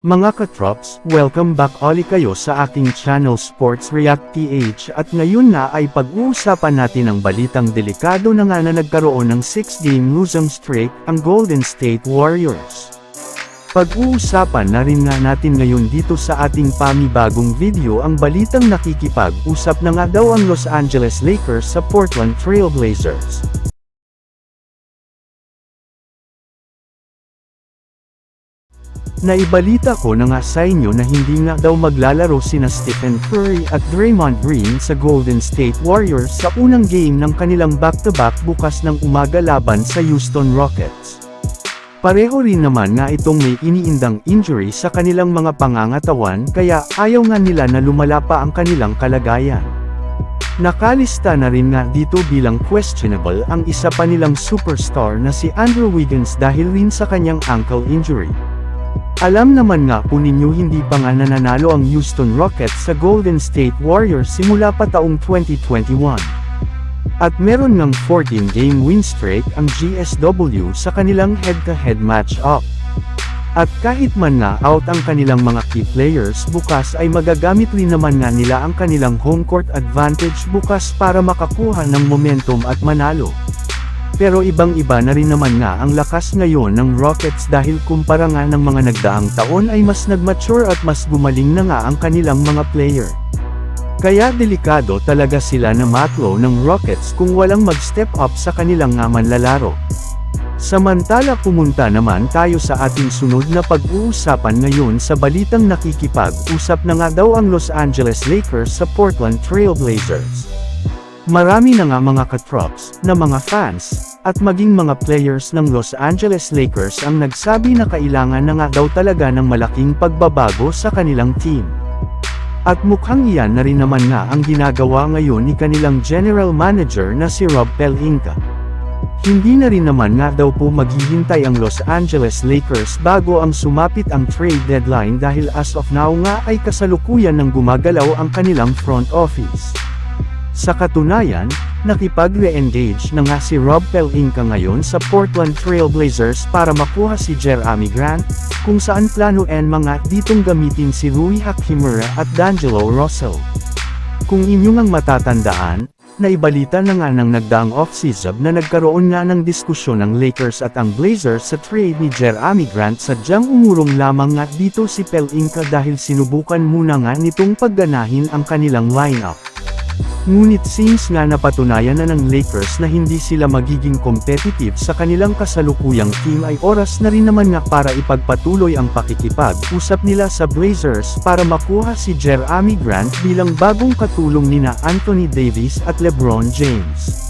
Mga katrops, welcome back uli kayo sa aking channel Sports React PH at ngayon na ay pag-uusapan natin ang balitang delikado na nga na nagkaroon ng 6-game losing streak ang Golden State Warriors. Pag-uusapan na rin nga natin ngayon dito sa ating pamibagong video ang balitang nakikipag-usap na nga daw ang Los Angeles Lakers sa Portland Trail Blazers. Naibalita ko na nga sa inyo na hindi nga daw maglalaro sina Stephen Curry at Draymond Green sa Golden State Warriors sa unang game ng kanilang back-to-back bukas ng umaga laban sa Houston Rockets. Pareho rin naman nga itong may iniindang injury sa kanilang mga pangangatawan kaya ayaw nga nila na lumala pa ang kanilang kalagayan. Nakalista na rin nga dito bilang questionable ang isa pa nilang superstar na si Andrew Wiggins dahil rin sa kanyang ankle injury. Alam naman nga po ninyo hindi pa nga nananalo ang Houston Rockets sa Golden State Warriors simula pa taong 2021. At meron ng 14-game win streak ang GSW sa kanilang head-to-head match-up. At kahit man na out ang kanilang mga key players bukas ay magagamit rin naman nga nila ang kanilang home court advantage bukas para makakuha ng momentum at manalo. Pero ibang-iba na rin naman nga ang lakas ngayon ng Rockets dahil kumpara nga ng mga nagdaang taon ay mas nagmature at mas gumaling na nga ang kanilang mga player. Kaya delikado talaga sila na matlo ng Rockets kung walang mag-step up sa kanilang nga manlalaro. Samantala pumunta naman tayo sa ating sunod na pag-uusapan ngayon sa balitang nakikipag-usap na nga daw ang Los Angeles Lakers sa Portland Trail Blazers. Marami na nga mga katrops, na mga fans, at maging mga players ng Los Angeles Lakers ang nagsabi na kailangan na nga daw talaga ng malaking pagbabago sa kanilang team. At mukhang iyan na rin naman nga ang ginagawa ngayon ni kanilang general manager na si Rob Pelinka. Hindi na rin naman nga daw po maghihintay ang Los Angeles Lakers bago ang sumapit ang trade deadline dahil as of now nga ay kasalukuyan ng gumagalaw ang kanilang front office. Sa katunayan, nakipag-re-engage na nga si Rob Pelinka ngayon sa Portland Trail Blazers para makuha si Jeremy Grant, kung saan plano en mga ditong gamitin si Rui Hachimura at D'Angelo Russell. Kung inyong ang matatandaan, naibalita na nga ng nagdaang off-season na nagkaroon nga ng diskusyon ng Lakers at ang Blazers sa trade ni Jeremy Grant sadyang umurong lamang nga dito si Pelinka dahil sinubukan muna nga nitong pagganahin ang kanilang lineup. Ngunit since nga napatunayan na ng Lakers na hindi sila magiging competitive sa kanilang kasalukuyang team ay oras na rin naman nga para ipagpatuloy ang pakikipag-usap nila sa Blazers para makuha si Jeremy Grant bilang bagong katulong nina Anthony Davis at LeBron James.